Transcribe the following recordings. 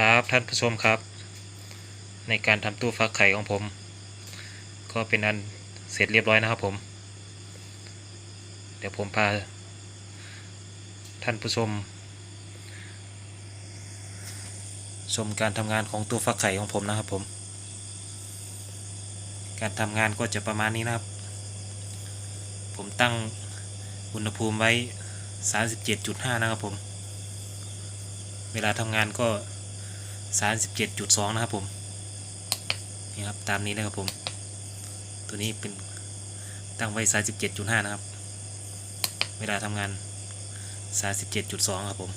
ครับท่านผู้ชมครับ ในการทำตู้ฟักไข่ของผม ก็เป็นอันเสร็จเรียบร้อยนะครับผม เดี๋ยวผมพา ท่านผู้ชม ชมการทำงานของตู้ฟักไข่ของผมนะครับผม การทำงานก็จะประมาณนี้นะครับ ผมตั้งอุณหภูมิไว้ 37.5 นะครับผม เวลาทำงานก็ 37.2 นะครับผม นี่ครับ ตามนี้นะครับผม ตัวนี้เป็นตั้งไว้ 37.5 นะครับ เวลาทำงาน 37.2 ครับผม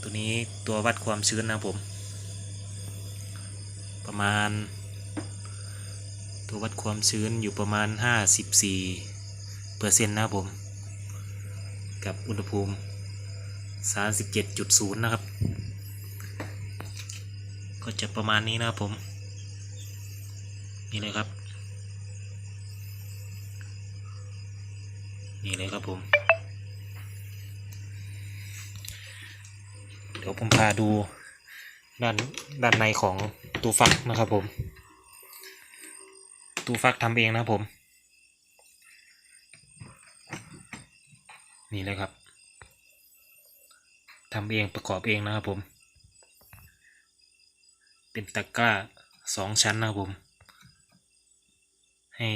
ตัวนี้ตัววัดความชื้นนะครับผม ประมาณ ตัววัดความชื้นอยู่ประมาณ 54เปอร์เซ็นต์นะครับผม กับอุณหภูมิ 37.0 นะครับ ก็จะประมาณนี้นะครับผม นี่เลยครับ นี่เลยครับผม เดี๋ยวผมพาดูด้านด้านในของตู้ฟักนะครับผม ตู้ฟักทำเองนะครับผม นี่เลยครับทำเองประกอบเองนะครับผม เป็นตะกร้าสองชั้นนะครับผม ให้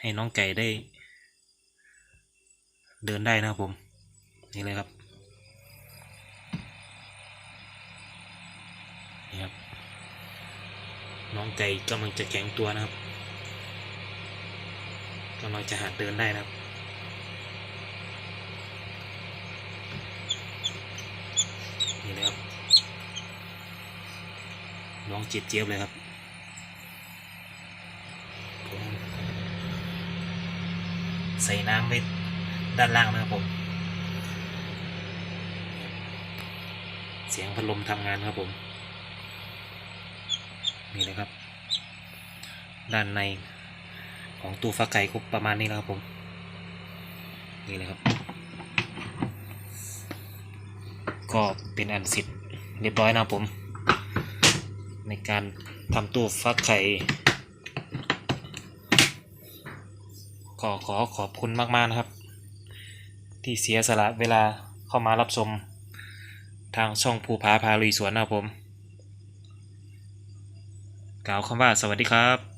ให้น้องไก่ได้ เดินได้นะครับผม นี่เลยครับ นี่ครับ น้องไก่กำลังจะแข็งตัวนะครับกำลังจะหัดเดินได้นะครับ นี่เลยครับ น้องเจี๊ยบเจี๊ยบเลยครับใส่น้ำไว้ด้านล่างนะครับผม เสียงพัดลมทำงานครับผม นี่เลยครับ ด้านในของตู้ฟักไก่ก็ประมาณนี้นะครับผม นี่เลยครับ ก็เป็นอันเสร็จเรียบร้อยนะครับผม ในการทำตู้ฟักไข่ขอขอขอบคุณมากๆนะครับ ที่เสียสละเวลาเข้ามารับชมทางช่องภูผาพาลุยสวนนะครับผม กล่าวคำว่าสวัสดีครับ